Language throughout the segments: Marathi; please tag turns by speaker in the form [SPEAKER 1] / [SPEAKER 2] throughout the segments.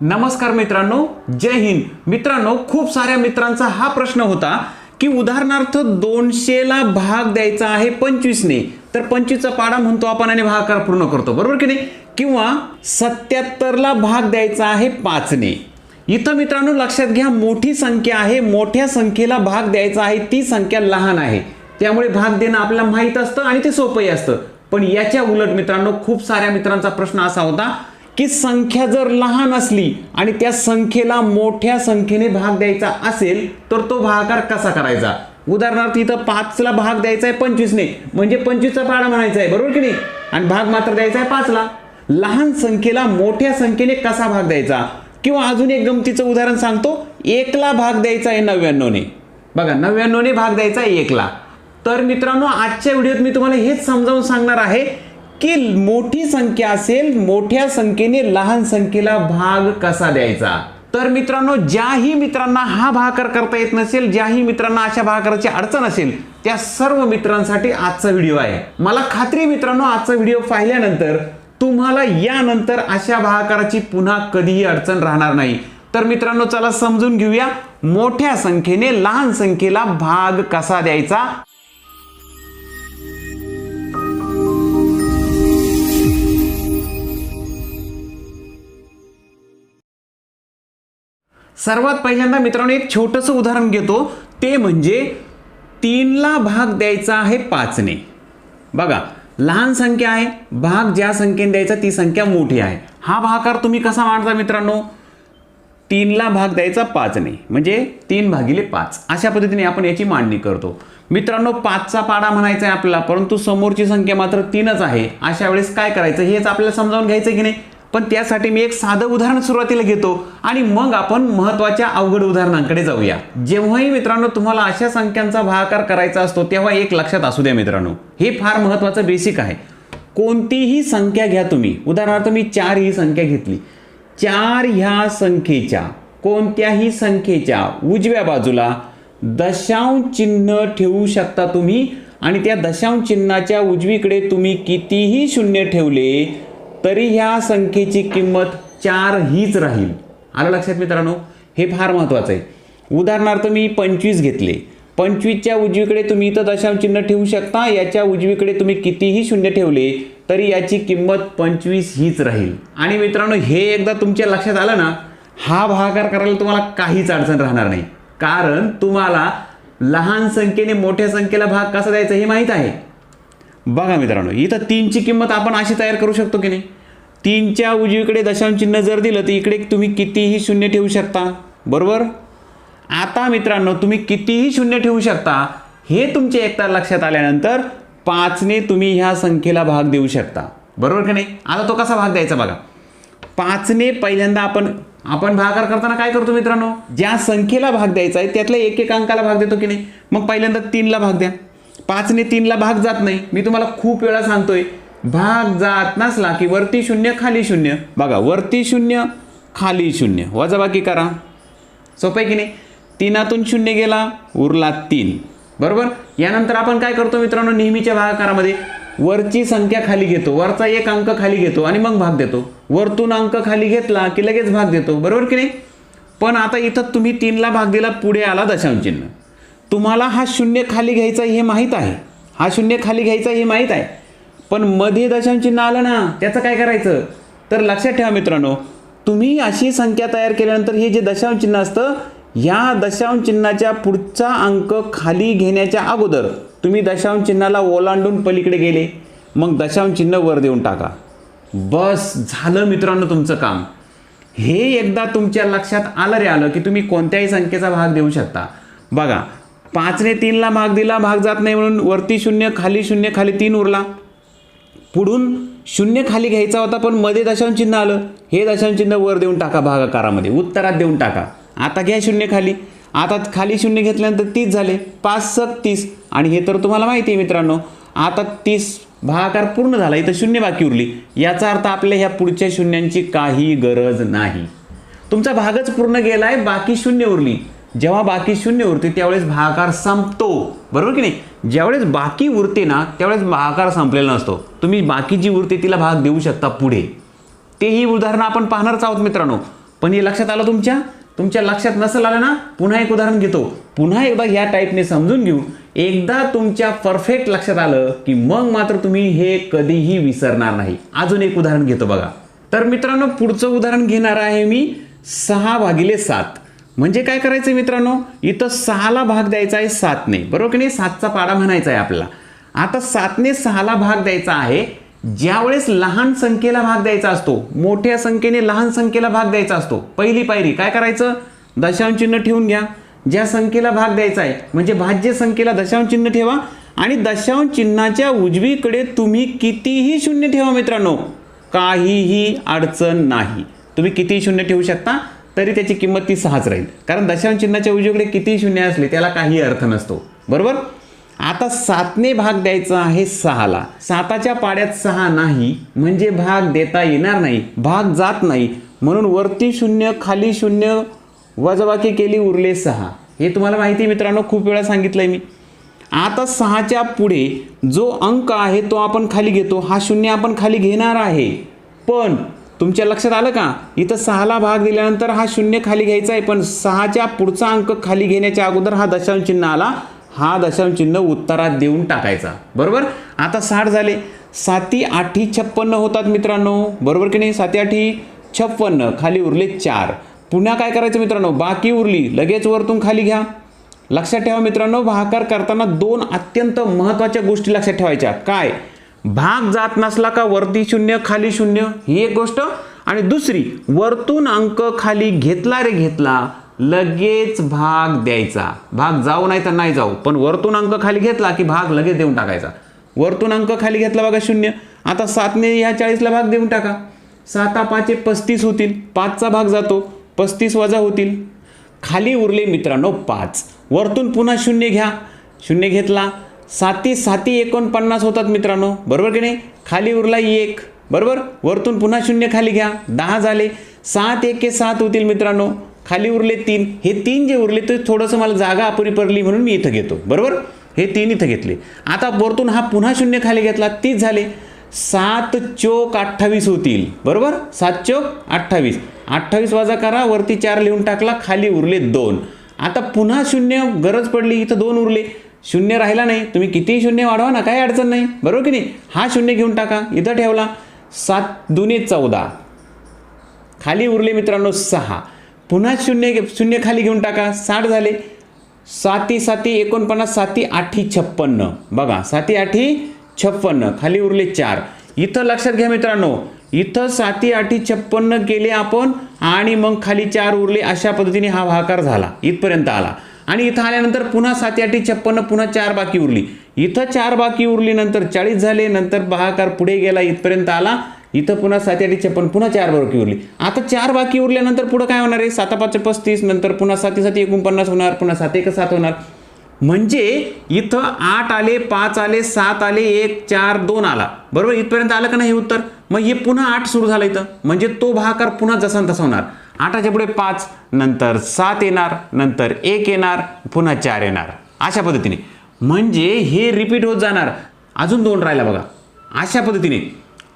[SPEAKER 1] नमस्कार मित्रांनो जय हिंद. मित्रांनो खूप साऱ्या मित्रांचा हा प्रश्न होता की उदाहरणार्थ दोनशेला भाग द्यायचा आहे पंचवीसने तर पंचवीसचा पाडा म्हणतो आपण आणि भागाकार पूर्ण करतो. बरोबर की नाही? किंवा सत्याहत्तरला भाग द्यायचा आहे पाचने इथं मित्रांनो लक्षात घ्या मोठी संख्या आहे. मोठ्या संख्येला भाग द्यायचा आहे. ती संख्या लहान आहे. त्यामुळे भाग देणं आपल्याला माहीत असतं आणि ते सोपंही असतं. पण याच्या उलट मित्रांनो खूप साऱ्या मित्रांचा प्रश्न असा होता की संख्या जर लहान असली आणि त्या संख्येला मोठ्या संख्येने भाग द्यायचा असेल तर तो भागाकार कसा करायचा? उदाहरणार्थ इथं पाचला भाग द्यायचा आहे पंचवीसने. म्हणजे पंचवीसचा पाडा म्हणायचा आहे बरोबर की नाही? आणि भाग मात्र द्यायचा आहे पाचला. लहान संख्येला मोठ्या संख्येने कसा भाग द्यायचा? किंवा अजून एक गमतीचं उदाहरण सांगतो. एकला भाग द्यायचा आहे नव्याण्णवने. बघा नव्याण्णवने भाग द्यायचा आहे एकला. तर मित्रांनो आजच्या व्हिडिओत मी तुम्हाला हेच समजावून सांगणार आहे. की मोठी संख्या असेल मोठ्या संख्येने लहान संख्येला भाग कसा द्यायचा? तर मित्रांनो ज्याही मित्रांना हा भाकर करता येत नसेल ज्याही मित्रांना अशा भाकराची अडचण असेल त्या सर्व मित्रांसाठी आजचा व्हिडिओ आहे. मला खात्री मित्रांनो आजचा व्हिडिओ पाहिल्यानंतर तुम्हाला यानंतर अशा भाकाराची पुन्हा कधीही अडचण राहणार नाही. तर मित्रांनो चला समजून घेऊया मोठ्या संख्येने लहान संख्येला भाग कसा द्यायचा? सर्वात पहिल्यांदा मित्रांनो एक छोटंसं उदाहरण घेतो. ते म्हणजे तीनला भाग द्यायचा आहे पाचने. बघा लहान संख्या आहे भाग ज्या संख्येने द्यायचा ती संख्या मोठी आहे. हा भाकार तुम्ही कसा मांडता मित्रांनो? तीनला भाग द्यायचा पाचने म्हणजे तीन भागिले पाच. अशा पद्धतीने आपण याची मांडणी करतो. मित्रांनो पाचचा पाडा म्हणायचा आहे आपल्याला परंतु समोरची संख्या मात्र तीनच आहे. अशा वेळेस काय करायचं? हेच आपल्याला समजावून घ्यायचं की नाही? पण त्यासाठी मी एक साधं उदाहरण सुरुवातीला घेतो आणि मग आपण महत्त्वाच्या अवघड उदाहरणांकडे जाऊया. जेव्हाही मित्रांनो तुम्हाला अशा संख्यांचा भागाकार करायचा असतो तेव्हा एक लक्षात असू द्या मित्रांनो. हे फार महत्वाचं बेसिक आहे. कोणतीही संख्या घ्या तुम्ही. उदाहरणार्थ मी चार ही संख्या घेतली. चार ह्या संख्येच्या कोणत्याही संख्येच्या उजव्या बाजूला दशांश चिन्ह ठेवू शकता तुम्ही आणि त्या दशांश चिन्हाच्या उजवीकडे तुम्ही कितीही शून्य ठेवले तरी ह्या संख्येची किंमत चार हीच राहील. आलं लक्षात मित्रांनो? हे फार महत्त्वाचं आहे. उदाहरणार्थ मी पंचवीस घेतले. पंचवीसच्या उजवीकडे तुम्ही इथं दशांश चिन्ह ठेवू शकता. याच्या उजवीकडे तुम्ही कितीही शून्य ठेवले तरी याची किंमत पंचवीस हीच राहील. आणि मित्रांनो हे एकदा तुमच्या लक्षात आलं ना हा भागाकार करायला तुम्हाला काहीच अडचण राहणार नाही. कारण तुम्हाला लहान संख्येने मोठ्या संख्येला भाग कसा द्यायचा हे माहीत आहे. बघा मित्रांनो इथं तीनची किंमत आपण अशी तयार करू शकतो की नाही? तीनच्या उजवीकडे दशांश चिन्ह जर दिलं तर इकडे तुम्ही कितीही शून्य ठेवू शकता. बरोबर? आता मित्रांनो तुम्ही कितीही शून्य ठेवू शकता हे तुमचे एकदा लक्षात आल्यानंतर पाचने तुम्ही ह्या संख्येला भाग देऊ शकता. बरोबर की नाही? आता तो कसा भाग द्यायचा बघा. पाचने पहिल्यांदा आपण आपण भागाकार करताना काय करतो मित्रांनो? ज्या संख्येला भाग द्यायचा आहे त्यातल्या एक एक अंकाला भाग देतो की नाही? मग पहिल्यांदा तीनला भाग द्या. पाचने तीनला भाग जात नाही. मी तुम्हाला खूप वेळा सांगतोय भाग जात नसला की वरती शून्य खाली शून्य. बघा वरती शून्य खाली शून्य. वजाबाकी करा. सोपं आहे की नाही? तीनातून शून्य गेला उरला तीन. बरोबर? यानंतर आपण काय करतो मित्रांनो? नेहमीच्या भागाकारामध्ये वरची संख्या खाली घेतो. वरचा एक अंक खाली घेतो आणि मग भाग देतो. वरतून अंक खाली घेतला की लगेच भाग देतो. बरोबर की नाही? पण आता इथं तुम्ही तीनला भाग दिला पुढे आला दशांश चिन्ह. तुम्हाला हा शून्य खाली घ्यायचा हे माहीत आहे. हा शून्य खाली घ्यायचा हे माहीत आहे. पण मध्ये दशांचिन्ह आलं ना त्याचं काय करायचं? तर लक्षात ठेवा मित्रांनो तुम्ही अशी संख्या तयार केल्यानंतर हे जे दशांश चिन्ह असतं या दशांश चिन्हाच्या पुढचा अंक खाली घेण्याच्या अगोदर तुम्ही दशांश चिन्हाला ओलांडून पलीकडे गेले. मग दशांश चिन्ह वर देऊन टाका. बस झालं मित्रांनो तुमचं काम. हे एकदा तुमच्या लक्षात आलं रे आलं की तुम्ही कोणत्याही संख्येचा भाग देऊ शकता. बघा पाचने तीनला भाग दिला भाग जात नाही म्हणून वरती शून्य खाली शून्य खाली तीन उरला. पुढून शून्य खाली घ्यायचा होता पण मध्ये दशांश चिन्ह आलं. हे दशांश चिन्ह वर देऊन टाका भागाकारामध्ये उत्तरात देऊन टाका. आता घ्या शून्य खाली. आता खाली शून्य घेतल्यानंतर तीस झाले. पाच सत तीस. आणि हे तर तुम्हाला माहिती आहे मित्रांनो आता तीस भागाकार पूर्ण झाला इथं शून्य बाकी उरली. याचा अर्थ आपल्या ह्या पुढच्या शून्यांची काही गरज नाही. तुमचा भागच पूर्ण गेला आहे बाकी शून्य उरली. जेव्हा बाकी शून्य उरते त्यावेळेस भागाकार संपतो. बरोबर की नाही? ज्यावेळेस बाकी उरते ना त्यावेळेस भागाकार संपलेला नसतो. तुम्ही बाकी जी उरते तिला भाग देऊ शकता पुढे. तेही उदाहरण आपण पाहणारच आहोत मित्रांनो. पण हे लक्षात आलं तुमच्या? तुमच्या लक्षात नसेल आलं ना? पुन्हा एक उदाहरण घेतो. पुन्हा एकदा ह्या टाईपने समजून घेऊ. एकदा तुमच्या परफेक्ट लक्षात आलं की मग मात्र तुम्ही हे कधीही विसरणार नाही. अजून एक उदाहरण घेतो बघा. तर मित्रांनो पुढचं उदाहरण घेणार आहे मी. सहा भागिले सात. म्हणजे काय करायचं मित्रांनो? इथं सहाला भाग द्यायचा आहे सातने. बरोबर की नाही? सातचा पाडा म्हणायचा आहे आपला आता सातने सहाला भाग द्यायचा आहे. ज्यावेळेस लहान संख्येला भाग द्यायचा असतो मोठ्या संख्येने लहान संख्येला भाग द्यायचा असतो पहिली पायरी काय करायचं? दशांश चिन्ह ठेवून घ्या. ज्या संख्येला भाग द्यायचा आहे म्हणजे भाज्य संख्येला दशांश चिन्ह ठेवा आणि दशांश चिन्हाच्या उजवीकडे तुम्ही कितीही शून्य ठेवा मित्रांनो. काहीही अडचण नाही. तुम्ही कितीही शून्य ठेवू शकता. तरी त्याची किंमत ती सहाच राहील. कारण दशांश चिन्हाच्या उजवीकडे कितीही शून्य असले त्याला काही अर्थ नसतो. बरोबर? आता सातने भाग द्यायचा आहे सहाला. साताच्या पाड्यात सहा नाही म्हणजे भाग देता येणार नाही भाग जात नाही. म्हणून वरती शून्य खाली शून्य वजाबाकी केली उरले सहा. हे तुम्हाला माहिती आहे मित्रांनो खूप वेळा सांगितलंय मी. आता सहाच्या पुढे जो अंक आहे तो आपण खाली घेतो हा शून्य आपण खाली घेणार आहे. पण तुमच्या लक्षात आलं का? इथं सहाला भाग दिल्यानंतर हा शून्य खाली घ्यायचा आहे पण सहाच्या पुढचा अंक खाली घेण्याच्या अगोदर हा दशांश चिन्ह आला. हा दशांश चिन्ह उत्तरात देऊन टाकायचा. बरोबर? आता साठ झाले. साती आठी छप्पन्न होतात मित्रांनो. बरोबर की नाही? साती आठी छप्पन्न. खाली उरले चार. पुन्हा काय करायचं मित्रांनो? बाकी उरली. लगेच वरतून खाली घ्या. लक्षात ठेवा मित्रांनो भाकार करताना दोन अत्यंत महत्त्वाच्या गोष्टी लक्षात ठेवायच्या. काय? भाग जात नसला का वरती शून्य खाली शून्य? ही एक गोष्ट. आणि दुसरी वरतून अंक खाली घेतला रे घेतला लगेच भाग द्यायचा. भाग जाऊ नाही तर नाही जाऊ. पण वरतून अंक खाली घेतला की भाग लगेच देऊन टाकायचा. वरतून अंक खाली घेतला बघा शून्य. आता सातने ह्या चाळीसला भाग देऊन टाका. साता पाचे पस्तीस होतील. पाचचा भाग जातो. पस्तीस वजा होतील. खाली उरले मित्रांनो पाच. वरतून पुन्हा शून्य घ्या. शून्य घेतला. साती साती एकोणपन्नास होतात मित्रांनो. बरोबर की नाही? खाली उरला एक. बरोबर? वरतून पुन्हा शून्य खाली घ्या. दहा झाले. सात एके सात होतील मित्रांनो. खाली उरले तीन. हे तीन जे उरले ते थोडंसं मला जागा अपुरी पडली म्हणून मी इथं घेतो. बरोबर? हे तीन इथं घेतले. आता वरतून हा पुन्हा शून्य खाली घेतला. तीच झाले. सात चोक अठ्ठावीस होतील. बरोबर? सात चोक अठ्ठावीस. अठ्ठावीस वाजा करा. वरती चार लिहून टाकला. खाली उरले दोन. आता पुन्हा शून्य गरज पडली. इथं दोन उरले. शून्य राहिला नाही. तुम्ही कितीही शून्य वाढवा ना काही अडचण नाही. बरोबर की नाही? हा शून्य घेऊन टाका. इथं ठेवला. सात दुने चौदा. खाली उरले मित्रांनो सहा. पुन्हा शून्य घे- शून्य खाली घेऊन टाका. साठ झाले. साती साती एकोणपन्नास साती आठी छप्पन्न. बघा साती आठी छप्पन्न. खाली उरले चार. इथं लक्षात घ्या मित्रांनो. इथं साती आठी छप्पन्न केले आपण आणि मग खाली चार उरले. अशा पद्धतीने हा भाकार झाला. इथपर्यंत आला. आणि इथं आल्यानंतर पुन्हा सात आठी छप्पन्न पुन्हा चार बाकी उरली. इथं चार बाकी उरली नंतर चाळीस झाले नंतर बहाकार पुढे गेला इथपर्यंत आला इथं पुन्हा सात आठी छप्पन पुन्हा चार बाकी उरली. आता चार बाकी उरल्यानंतर पुढं काय होणार आहे? साता पाच पस्तीस नंतर पुन्हा साती साती एकोणपन्नास होणार पुन्हा सात एक सात होणार. म्हणजे इथं आठ आले पाच आले सात आले एक चार दोन आला. बरोबर? इथपर्यंत आलं का नाही हे उत्तर? मग हे पुन्हा आठ सुरू झालं इथं. म्हणजे तो भाकार पुन्हा जसा तसा होणार. आठाच्या पुढे पाच नंतर सात येणार नंतर एक येणार पुन्हा चार येणार. अशा पद्धतीने. म्हणजे हे रिपीट होत जाणार. अजून दोन राहिला बघा. अशा पद्धतीने.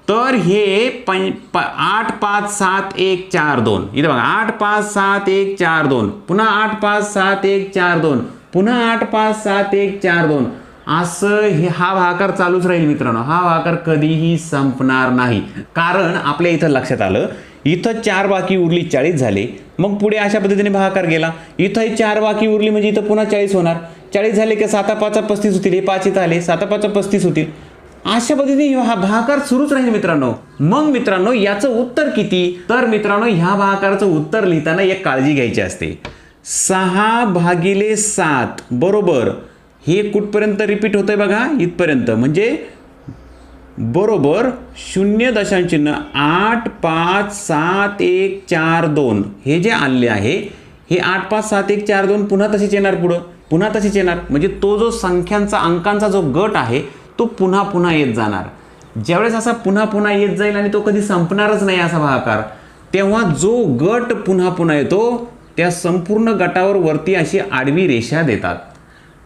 [SPEAKER 1] तर हे पं प आठ पाच सात एक चार दोन. इथे बघा आठ पाच सात एक चार दोन. पुन्हा आठ पाच सात एक चार दोन. पुन्हा आठ पाच सात एक चार दोन. असं हे हा भागाकार चालूच राहील मित्रांनो. हा भागाकार कधीही संपणार नाही. कारण आपल्या इथं लक्षात आलं इथं चार बाकी उरली चाळीस झाले. मग पुढे अशा पद्धतीने भागाकार गेला. इथं चार बाकी उरली म्हणजे इथं पुन्हा चाळीस होणार. चाळीस झाले की साता पाचा पस्तीस होतील. हे पाच इथं आले. साता पाचा पस्तीस होतील. अशा पद्धतीने हा भागाकार सुरूच राहील मित्रांनो. मग मित्रांनो याचं उत्तर किती? तर मित्रांनो ह्या भाकारचं उत्तर लिहिताना एक काळजी घ्यायची असते. सहा भागिले सात बरोबर. हे कुठपर्यंत रिपीट होतं आहे बघा? इथपर्यंत. म्हणजे बरोबर शून्य दशांश चिन्ह आठ पाच सात एक चार दोन. हे जे आले आहे हे आठ पाच सात एक चार दोन पुन्हा तशीच येणार पुढं. पुन्हा तशीच येणार. म्हणजे तो जो संख्यांचा अंकांचा जो गट आहे तो पुन्हा पुन्हा येत जाणार. ज्यावेळेस असा पुन्हा पुन्हा येत जाईल आणि तो कधी संपणारच नाही असा भाकार तेव्हा जो गट पुन्हा पुन्हा येतो त्या संपूर्ण गटावर वरती अशी आडवी रेषा देतात.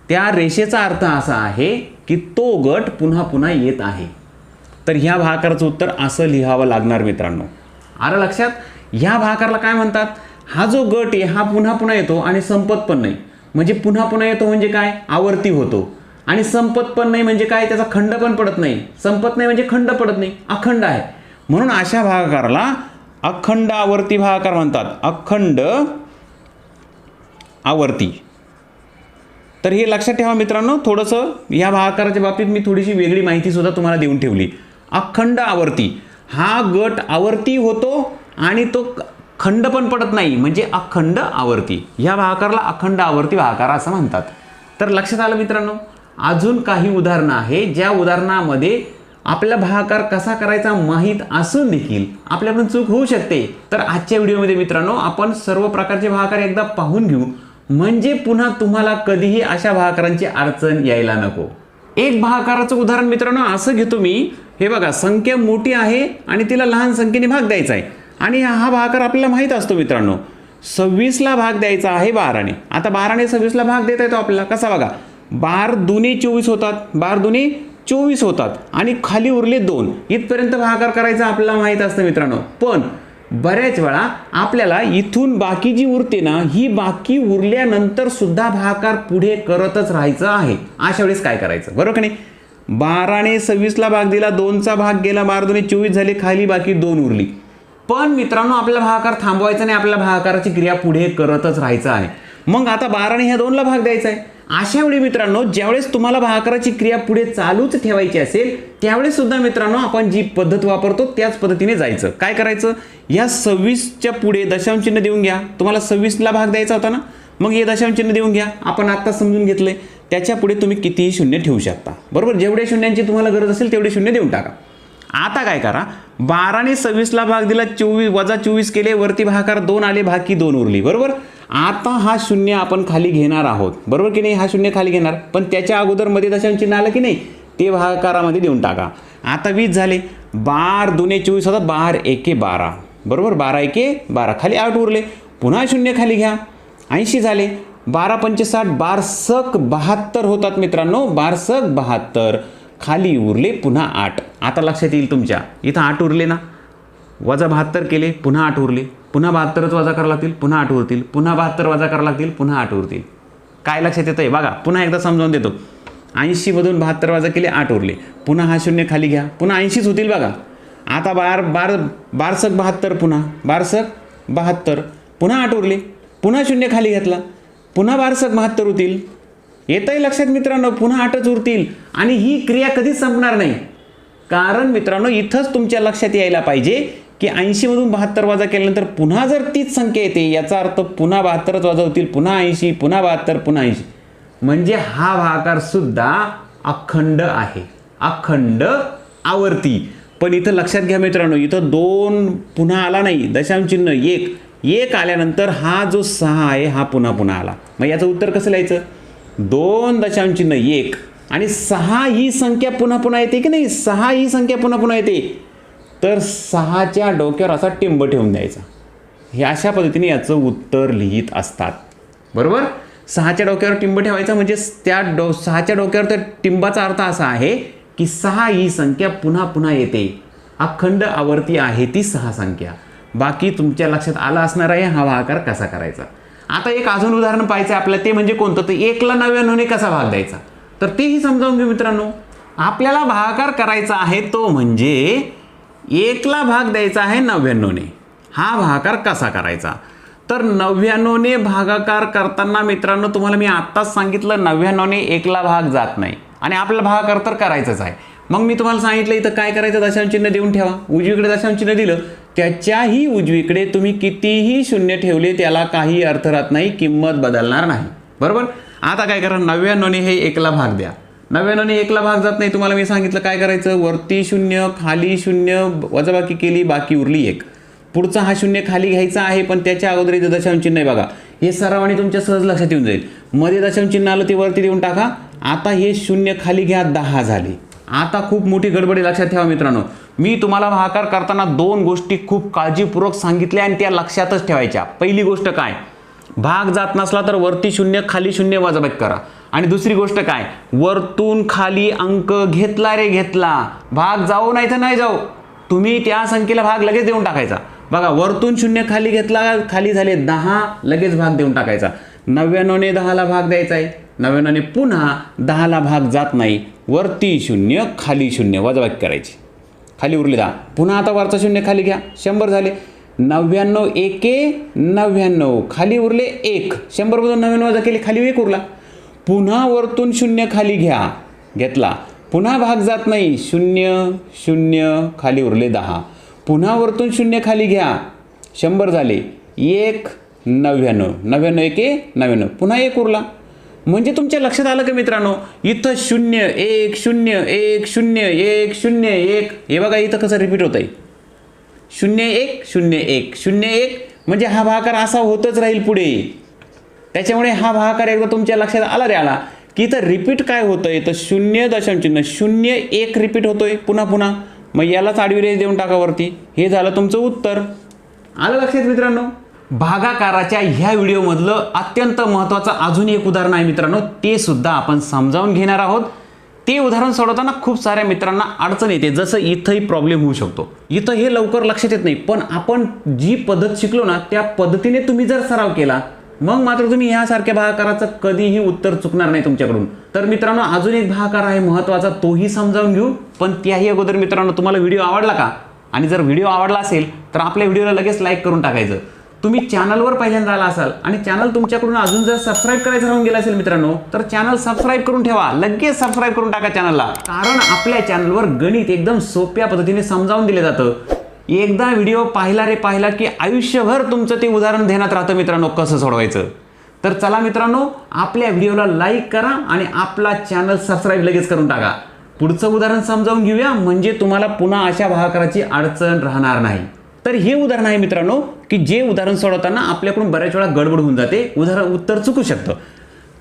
[SPEAKER 1] त्या रेषेचा अर्थ असा आहे की तो गट पुन्हा पुन्हा येत आहे. तर ह्या भागाकाराचं उत्तर असं लिहावं लागणार मित्रांनो. आलं लक्षात? ह्या भागाकारला काय म्हणतात? हा जो गट आहे हा पुन्हा पुन्हा येतो आणि संपत पण नाही. म्हणजे पुन्हा पुन्हा येतो म्हणजे काय? आवर्ती होतो. आणि संपत पण नाही म्हणजे काय? त्याचा खंड पण पडत नाही. संपत नाही म्हणजे खंड पडत नाही. अखंड आहे. म्हणून अशा भागाकाराला अखंड आवर्ती भागाकार म्हणतात. अखंड आवर्ती. तर हे लक्षात ठेवा मित्रांनो थोडंसं या भागाकाराच्या बाबतीत मी थोडीशी वेगळी माहितीसुद्धा तुम्हाला देऊन ठेवली. अखंड आवर्ती. हा गट आवर्ती होतो आणि तो खंड पण पडत नाही म्हणजे अखंड आवर्ती. ह्या भागाकाराला अखंड आवर्ती भागाकार असं म्हणतात. तर लक्षात आलं मित्रांनो? अजून काही उदाहरणं आहे ज्या उदाहरणामध्ये आपला भागाकार कसा करायचा माहीत असून देखील आपल्याकडून चूक होऊ शकते. तर आजच्या व्हिडिओमध्ये मित्रांनो आपण सर्व प्रकारचे भागाकार एकदा पाहून घेऊ. म्हणजे पुन्हा तुम्हाला कधीही अशा भागाकारांची अडचण यायला नको. एक भागाकाराचं उदाहरण मित्रांनो असं घेतो मी. हे बघा संख्या मोठी आहे आणि तिला लहान संख्येने भाग द्यायचा आहे. आणि हा भागाकार आपल्याला माहीत असतो मित्रांनो. सव्वीसला भाग द्यायचा आहे बाराने. आता बाराने सव्वीसला भाग देता येतो आपल्याला. कसा बघा? बार दुने चोवीस होतात. बार दुने चोवीस होतात. आणि खाली उरले दोन. इथपर्यंत भागाकार करायचा आपल्याला माहीत असतं मित्रांनो. पण बऱ्याच वेळा आपल्याला इथून बाकी जी उरते ना ही बाकी उरल्यानंतर सुद्धा भागाकार पुढे करतच राहायचं आहे. अशा वेळेस काय करायचं? बरोबर का नाही? बाराने सव्वीसला भाग दिला दोनचा भाग गेला बारा दोन्ही चोवीस झाले खाली बाकी दोन उरली. पण मित्रांनो आपला भागाकार थांबवायचा नाही आपल्या भागाकाराची क्रिया पुढे करतच राहायचं आहे. मग आता बाराने ह्या दोनला भाग द्यायचा आहे अशा वेळी मित्रांनो ज्यावेळेस तुम्हाला भागाकाराची क्रिया पुढे चालूच ठेवायची असेल त्यावेळेस सुद्धा मित्रांनो आपण जी पद्धत वापरतो त्याच पद्धतीने जायचं. काय करायचं? या सव्वीसच्या पुढे दशांशचिन्ह देऊन घ्या. तुम्हाला सव्वीसला भाग द्यायचा होता ना? मग हे दशांश चिन्ह देऊन घ्या. आपण आत्ता समजून घेतलंय. त्याच्या पुढे तुम्ही कितीही शून्य ठेवू शकता. बरोबर? जेवढ्या शून्यांची तुम्हाला गरज असेल तेवढे शून्य देऊन टाका. आता काय करा? बाराने सव्वीसला भाग दिला चोवीस वजा चोवीस केले वरती भागाकार दोन आले भाकी दोन उरली. बरोबर? आता हा शून्य आपण खाली घेणार आहोत. बरोबर की नाही? हा शून्य खाली घेणार. पण त्याच्या अगोदरमध्ये दशांचिन्ह आलं की नाही? ते भागाकारामध्ये देऊन टाका. आता वीस झाले. बार दोन्ही चोवीस होता बार एके बारा. बरोबर? बारा एके बारा. खाली आठ उरले. पुन्हा शून्य खाली घ्या. ऐंशी झाले. बारा पंचेसाठ. बार बारसक बहात्तर होतात मित्रांनो. बारसक बहात्तर. खाली उरले पुन्हा आठ. आता लक्षात येईल तुमच्या. इथं आठ उरले ना? वजा बहात्तर केले पुन्हा आठ उरले पुन्हा बहात्तरच वजा करावं लागतील पुन्हा आठ उरतील पुन्हा बहात्तर वजा करावं लागतील पुन्हा आठ उरतील काय लक्षात येतं आहे बघा पुन्हा एकदा समजावून देतो. ऐंशीमधून बहात्तर वजा केले आठ उरले पुन्हा हा शून्य खाली घ्या. पुन्हा ऐंशीच होतील बघा. आता बार बार बारसक बहात्तर पुन्हा. बारसक बहात्तर. पुन्हा आठ उरले पुन्हा शून्य खाली घेतला. पुन्हा बारसक बहात्तर होतील. येतंय लक्षात मित्रांनो पुन्हा आठच उरतील. आणि ही क्रिया कधीच संपणार नाही. कारण मित्रांनो इथंच तुमच्या लक्षात यायला पाहिजे. की ऐंशीमधून बहात्तर वजा केल्यानंतर पुन्हा जर तीच संख्या येते याचा अर्थ पुन्हा बहात्तरच वजा होतील पुन्हा ऐंशी पुन्हा बहात्तर पुन्हा ऐंशी. म्हणजे हा भागाकार सुद्धा अखंड आहे. अखंड आवर्ती. पण इथं लक्षात घ्या मित्रांनो इथं दोन पुन्हा आला नाही दशांश चिन्ह एक. एक आल्यानंतर हा जो सहा आहे हा पुन्हा पुन्हा आला. मग याचं उत्तर कसं लिहायचं? दोन दशांश चिन्ह एक. आणि सहा ही संख्या पुन्हा पुन्हा येते की नाही? सहा ही संख्या पुन्हा पुन्हा येते. तर सहाच्या डोक्यावर असा टिंब ठेवून द्यायचा. हे अशा पद्धतीने याचं उत्तर लिहित असतात. बरोबर? सहाच्या डोक्यावर टिंब ठेवायचा म्हणजे त्या डो सहाच्या डोक्यावर त्या टिंबाचा अर्थ असा आहे की सहा ही संख्या पुन्हा पुन्हा येते. अखंड आवर्ती आहे ती सहा संख्या. बाकी तुमच्या लक्षात आला असणार आहे हा भागाकार कसा करायचा? आता एक अजून उदाहरण पाहायचं आहे आपल्याला ते म्हणजे कोणतं? तर एकला नव्याण्णवने कसा भाग द्यायचा? तर तेही समजावून घेऊ मित्रांनो. आपल्याला भागाकार करायचा आहे तो म्हणजे एकला भाग द्यायचा आहे नव्याण्णवने. हा भागाकार कसा करायचा? तर नव्याण्णवने भागाकार करताना मित्रांनो तुम्हाला मी आत्ताच सांगितलं नव्याण्णवने एकला भाग जात नाही. आणि आपला भागाकार तर करायचाच आहे. मग मी तुम्हाला सांगितलं इथं काय करायचं? दशांचिन्ह देऊन ठेवा. उजवीकडे दशांचिन्ह दिलं. त्याच्याही उजवीकडे तुम्ही कितीही शून्य ठेवले त्याला काही अर्थ राहत नाही किंमत बदलणार नाही. बरोबर? आता काय करा? नव्याण्णवने हे एकला भाग द्या. नव्याण्णवने एकला भाग जात नाही. तुम्हाला मी सांगितलं काय करायचं? वरती शून्य खाली शून्य वजाबाकी केली बाकी उरली एक. पुढचा हा शून्य खाली घ्यायचा आहे पण त्याच्या अगोदर इथं दशांश चिन्ह आहे बघा. हे सरावाने तुमच्या सहज लक्षात येऊन जाईल. मध्ये दशांश चिन्ह आलं ते वरती देऊन टाका. आता हे शून्य खाली घ्या दहा झाले. आता खूप मोठी गडबडी लक्षात ठेवा मित्रांनो. मी तुम्हाला भाकार करताना दोन गोष्टी खूप काळजीपूर्वक सांगितल्या आणि त्या लक्षातच ठेवायच्या. पहिली गोष्ट काय? भाग जात नसला तर वरती शून्य खाली शून्य वजाबाकी करा. आणि दुसरी गोष्ट काय? वरतून खाली अंक घेतला रे घेतला. भाग जाऊ नाही तर नाही जाऊ. तुम्ही त्या संख्येला भाग लगेच देऊन टाकायचा. बघा वरतून शून्य खाली घेतला खाली झाले दहा लगेच भाग देऊन टाकायचा. नव्याण्णवने दहाला भाग द्यायचा आहे. नव्याण्णवने पुन्हा दहाला भाग जात नाही. वरती शून्य खाली शून्य वजाबाकी करायची. खाली उरले दहा. पुन्हा आता वरचा शून्य खाली घ्या. शंभर झाले. नव्याण्णव एके नव्याण्णव. खाली उरले एक. शंभरमधून नव्याण्णव वजा केले खाली एक उरला. पुन्हा वरतून शून्य खाली घ्या. घेतला. पुन्हा भाग जात नाही. शून्य शून्य खाली उरले दहा. पुन्हा वरतून शून्य खाली घ्या. शंभर झाले. एक नव्याण्णव. नव्याण्णव एके नव्याण्णव. पुन्हा एक उरला. म्हणजे तुमच्या लक्षात आलं का मित्रांनो? इथं शून्य एक शून्य एक शून्य एक शून्य एक. हे बघा इथं कसं रिपीट होत आहे शून्य एक शून्य एक. शून्य एक म्हणजे हा भागाकार असा होतच राहील पुढे. त्याच्यामुळे हा भागाकार एकदा तुमच्या लक्षात आला रे आला. की इथं रिपीट काय होतंय? तर शून्य दशमचिन्ह शून्य एक रिपीट होतोय. पुन्हा पुन्हा. मग यालाच आडवी रेष देऊन टाकावरती हे झालं तुमचं उत्तर. आलं लक्षात मित्रांनो? भागाकाराच्या ह्या व्हिडिओमधलं अत्यंत महत्त्वाचं अजून एक उदाहरण आहे मित्रांनो. ते सुद्धा आपण समजावून घेणार आहोत. ते उदाहरण सोडवताना खूप साऱ्या मित्रांना अडचण येते. जसं इथंही प्रॉब्लेम होऊ शकतो. इथं हे लवकर लक्षात येत नाही. पण आपण जी पद्धत शिकलो ना त्या पद्धतीने तुम्ही जर सराव केला मग मात्र तुम्ही ह्यासारख्या भागाकाराचं कधीही उत्तर चुकणार नाही तुमच्याकडून. तर मित्रांनो अजून एक भागाकार आहे महत्त्वाचा तोही समजावून घेऊ. पण त्याही अगोदर मित्रांनो तुम्हाला व्हिडिओ आवडला का? आणि जर व्हिडिओ आवडला असेल तर आपल्या व्हिडिओला लगेच लाईक करून टाकायचं. तुम्ही चॅनलवर पहिल्यांदा आला असाल आणि चॅनल तुमच्याकडून अजून जर सबस्क्राईब करायचं राहून गेला असेल मित्रांनो तर चॅनल सबस्क्राईब करून ठेवा. लगेच सबस्क्राईब करून टाका चॅनलला कारण आपल्या चॅनलवर गणित एकदम सोप्या पद्धतीने समजावून दिलं जातं. एकदा व्हिडिओ पाहिला रे पाहिला की आयुष्यभर तुमचं ते उदाहरण ध्यानात राहतं मित्रांनो कसं सोडवायचं. तर चला मित्रांनो आपल्या व्हिडिओला लाईक करा आणि आपला चॅनल सबस्क्राईब लगेच करून टाका. पुढचं उदाहरण समजावून घेऊया म्हणजे तुम्हाला पुन्हा अशा भागाकाराची अडचण राहणार नाही. तर हे उदाहरण आहे मित्रांनो की जे उदाहरण सोडवताना आपल्याकडून बऱ्याच वेळा गडबड होऊन जाते. उदाहरण उत्तर चुकू शकतं.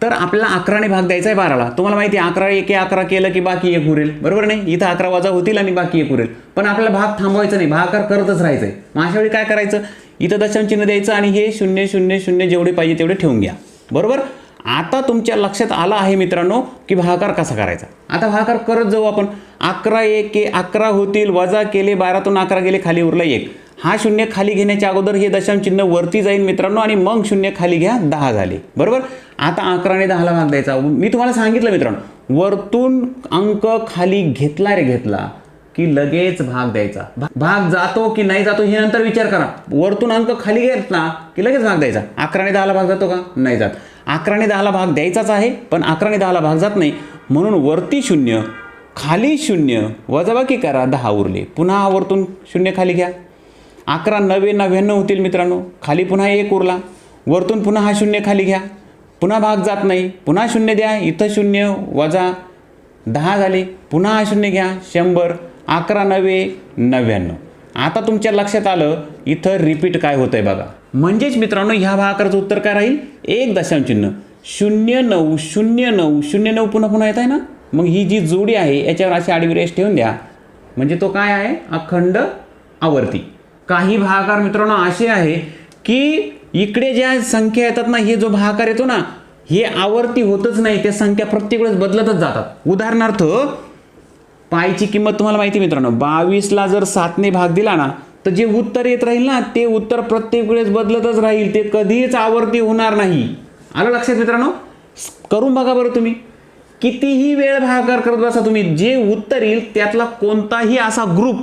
[SPEAKER 1] तर आपल्याला अकराने भाग द्यायचा आहे बाराला. तुम्हाला माहिती आहे अकरा एके अकरा केलं की बाकी एक उरेल. बरोबर नाही? इथं अकरा वजा होतील आणि बाकी एक उरेल. पण आपल्याला भाग थांबवायचा नाही. भागाकार करतच राहायचं आहे मग अशा वेळी काय करायचं? इथं दशांचिन्ह द्यायचं आणि हे शून्य शून्य शून्य जेवढे पाहिजे तेवढे ठेवून घ्या. बरोबर? आता तुमच्या लक्षात आलं आहे मित्रांनो की भागाकार कसा करायचा. आता भागाकार करत जाऊ आपण. अकरा एके अकरा होतील वजा केले बारातून अकरा गेले खाली उरला एक. हा शून्य खाली घेण्याच्या अगोदर हे दशांश चिन्ह वरती जाईल मित्रांनो आणि मग शून्य खाली घ्या दहा झाले. बरोबर? आता अकराने दहाला भाग द्यायचा. मी तुम्हाला सांगितलं मित्रांनो वरतून अंक खाली घेतला रे घेतला की लगेच भाग द्यायचा. भाग जातो की नाही जातो हे नंतर विचार करा. वरतून अंक खाली घेतला की लगेच भाग द्यायचा. अकराने दहाला भाग जातो का? नाही जात. अकराने दहाला भाग द्यायचाच आहे पण अकराने दहाला भाग जात नाही. म्हणून वरती शून्य खाली शून्य वजाबाकी करा दहा उरले. पुन्हा वरतून शून्य खाली घ्या. अकरा नव्वे नव्याण्णव होतील मित्रांनो. खाली पुन्हा एक उरला. वरतून पुन्हा हा शून्य खाली घ्या. पुन्हा भाग जात नाही. पुन्हा शून्य द्या. इथं शून्य वजा दहा झाले. पुन्हा हा शून्य घ्या. शंभर. अकरा नव्हे नव्याण्णव. आता तुमच्या लक्षात आलं इथं रिपीट काय होतंय बघा. म्हणजेच मित्रांनो ह्या भागाचं उत्तर काय राहील? एक दशांश चिन्ह. शून्य नऊ शून्य नऊ शून्य नऊ पुन्हा पुन्हा येत आहे ना? मग ही जी जोडी आहे याच्यावर अशी आडवी रेष ठेवून द्या. म्हणजे तो काय आहे? अखंड आवर्ती. काही भागाकार मित्रांनो असे आहे की इकडे ज्या संख्या येतात ना हे जो भागाकार येतो ना हे आवर्ती होतच नाही. त्या संख्या प्रत्येक वेळेस बदलतच जातात. उदाहरणार्थ पायची किंमत तुम्हाला माहिती मित्रांनो बावीसला जर सातने भाग दिला ना तर जे उत्तर येत राहील ना ते उत्तर प्रत्येक वेळेस बदलतच राहील. ते कधीच आवर्ती होणार नाही. आलं लक्षात मित्रांनो? करून बघा बरं तुम्ही. कितीही वेळ भागाकार करत बसा तुम्ही जे उत्तर येईल त्यातला कोणताही असा ग्रुप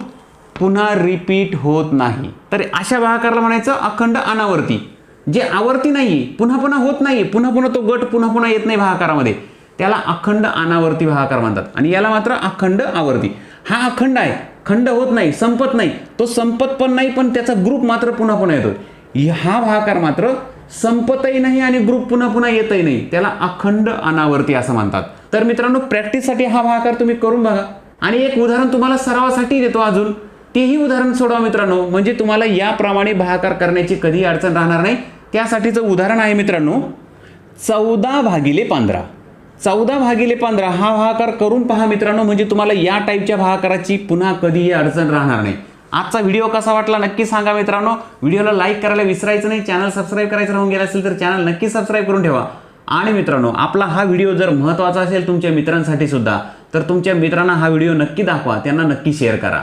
[SPEAKER 1] पुन्हा रिपीट होत नाही. तर अशा भागाकारला म्हणायचं अखंड अनावर्ती. जे आवर्ती नाही पुन्हा पुन्हा होत नाही पुन्हा पुन्हा तो गट पुन्हा पुन्हा येत नाही भागाकारामध्ये. त्याला अखंड अनावर्ती भागाकार म्हणतात. आणि याला मात्र अखंड आवर्ती. हा अखंड आहे. खंड होत नाही संपत नाही. तो संपत पण नाही पण त्याचा ग्रुप मात्र पुन्हा पुन्हा येतो हा भागाकार मात्र संपतही नाही आणि ग्रुप पुन्हा पुन्हा येतही नाही. त्याला अखंड अनावर्ती असं म्हणतात. तर मित्रांनो प्रॅक्टिससाठी हा भागाकार तुम्ही करून बघा. आणि एक उदाहरण तुम्हाला सरावासाठी देतो अजून. तेही उदाहरण सोडवा मित्रांनो. म्हणजे तुम्हाला याप्रमाणे भागाकार करण्याची कधी अडचण राहणार नाही. त्यासाठीचं उदाहरण आहे मित्रांनो चौदा भागिले पंधरा. चौदा भागिले पंधरा हा भागाकार करून पहा मित्रांनो म्हणजे तुम्हाला या टाईपच्या भागाकाराची पुन्हा कधीही अडचण राहणार नाही. आजचा व्हिडिओ कसा वाटला नक्की सांगा मित्रांनो. व्हिडिओला लाईक करायला विसरायचं नाही. चॅनल सबस्क्राईब करायचं राहून गेला असेल तर चॅनल नक्की सबस्क्राईब करून ठेवा. आणि मित्रांनो आपला हा व्हिडिओ जर महत्त्वाचा असेल तुमच्या मित्रांसाठी सुद्धा तर तुमच्या मित्रांना हा व्हिडिओ नक्की दाखवा. त्यांना नक्की शेअर करा.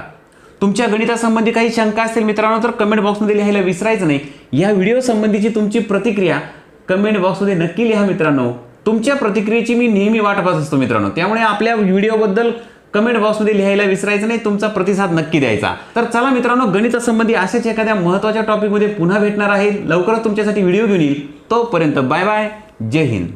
[SPEAKER 1] तुमच्या गणितासंबंधी काही शंका असतील मित्रांनो तर कमेंट बॉक्समध्ये लिहायला विसरायचं नाही. या व्हिडिओ संबंधीची तुमची प्रतिक्रिया कमेंट बॉक्समध्ये नक्की लिहा मित्रांनो. तुमच्या प्रतिक्रियेची मी नेहमी वाट पाहत असतो मित्रांनो. त्यामुळे आपल्या व्हिडिओबद्दल कमेंट बॉक्समध्ये लिहायला विसरायचं नाही तुमचा प्रतिसाद नक्की द्यायचा. तर चला मित्रांनो गणितासंबंधी अशाच एखाद्या महत्त्वाच्या टॉपिकमध्ये पुन्हा भेटणार आहे. लवकरच तुमच्यासाठी व्हिडिओ घेऊन येईल. तोपर्यंत बाय बाय जय हिंद.